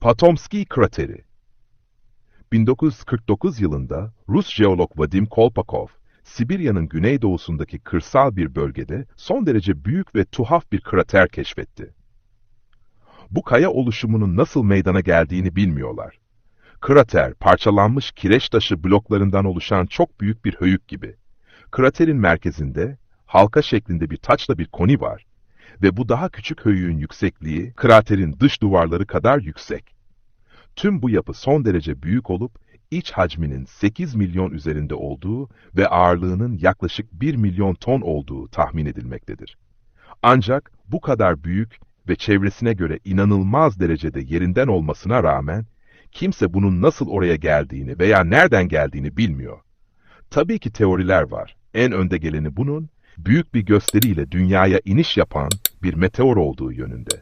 Patomski krateri 1949 yılında Rus jeolog Vadim Kolpakov, Sibirya'nın güneydoğusundaki kırsal bir bölgede son derece büyük ve tuhaf bir krater keşfetti. Bu kaya oluşumunun nasıl meydana geldiğini bilmiyorlar. Krater, parçalanmış kireç taşı bloklarından oluşan çok büyük bir höyük gibi. Kraterin merkezinde halka şeklinde bir taçla bir koni var ve bu daha küçük höyüğün yüksekliği kraterin dış duvarları kadar yüksek. Tüm bu yapı son derece büyük olup iç hacminin 8 milyon üzerinde olduğu ve ağırlığının yaklaşık 1 milyon ton olduğu tahmin edilmektedir. Ancak bu kadar büyük ve çevresine göre inanılmaz derecede yerinden olmasına rağmen kimse bunun nasıl oraya geldiğini veya nereden geldiğini bilmiyor. Tabii ki teoriler var. En önde geleni bunun büyük bir gösteriyle dünyaya iniş yapan bir meteor olduğu yönünde.